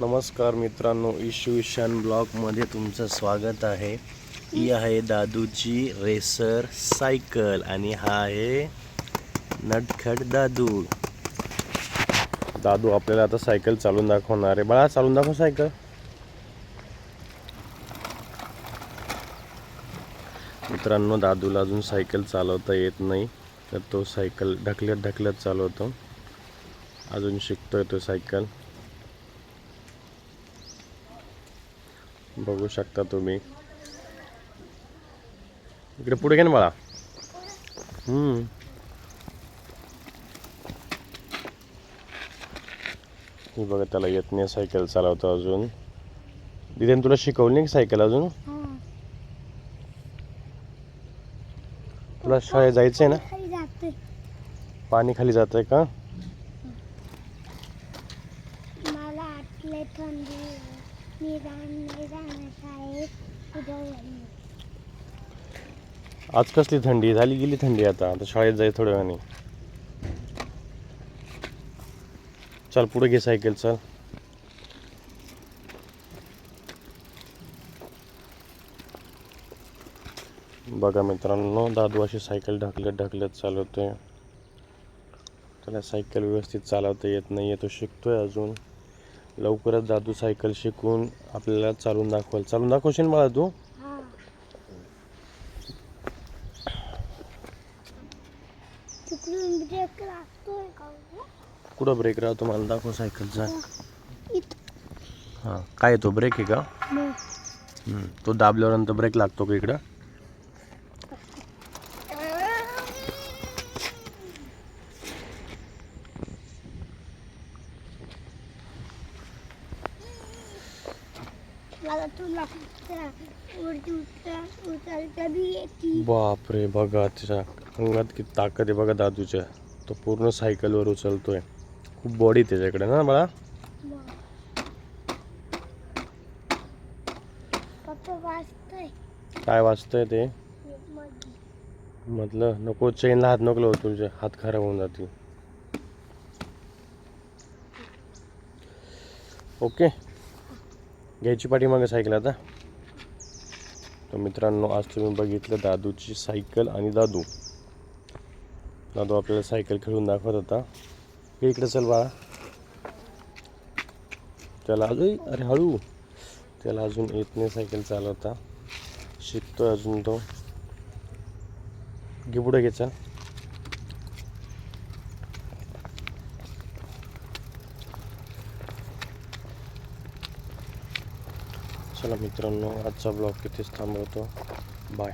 नमस्कार मित्रांनो इशू ईशान ब्लॉगमध्ये तुमचं स्वागत आहे. ही आहे दादूची रेसर सायकल आणि हा आहे नटखट दादू. दादू आपल्याला आता सायकल चालून दाखवणार आहे. बाळा चालून दाखव सायकल. मित्रांनो दादूला अजून सायकल चालवता येत नाही तर तो सायकल ढकलत ढकलत चालवतो. अजून शिकतोय तो सायकल. बघू शकता तुम्ही. इकडे पुढे घे ना हम्म. हे बघा त्याला येत नाही सायकल चालवतो अजून. दिदीने तुला शिकवली नाही का सायकल अजून? तुला शाळेत जायचंय ना? खाली जाते पाणी खाली जात आहे का? मला थंडी आज कसली थंडी? झाली गेली थंडी आता. आता शाळेत जाय थोड्या वेळाने. चल पुढे घे सायकल चल. बघा मित्रांनो दादू अशी सायकल ढकलत ढकलत चालवतोय. त्याला सायकल व्यवस्थित चालवता येत नाही तो शिकतोय अजून. लवकरच दादू सायकल शिकून आपल्याला चालून दाखवाल. चालून दाखवशील मला तू? हा हो? कुठं ब्रेक राहतो मला दाखव सायकलचा हां काय तो? ब्रेक आहे का? हम्म. तो दाबल्यावर ब्रेक लागतो का इकडं? मला तुला वरती उचल उचलता बी येते. बापरे बघा अंगात किती ताकद आहे बघा दादूच्या. तो पूर्ण सायकलवर उचलतोय. खूप बॉडी त्याच्याकडे ना बाळा? काय वाचतंय ते? म्हटलं नको चेनला हात नको तुझे. हात खराब होऊन जातील. ओके. घ्यायची पाठीमागे सायकल आता. तर मित्रांनो आज तुम्ही बघितलं दादूची सायकल आणि दादू. दादू आपल्याला सायकल खेळून दाखवत होता. इकडे चल बाळा. त्याला अजून अरे हळू. त्याला अजून येत नाही सायकल चालवता. शिकतोय अजून तो. घे पुढे घे चल. चला मित्रांनो आजचा ब्लॉग इथेच थांबवतो. बाय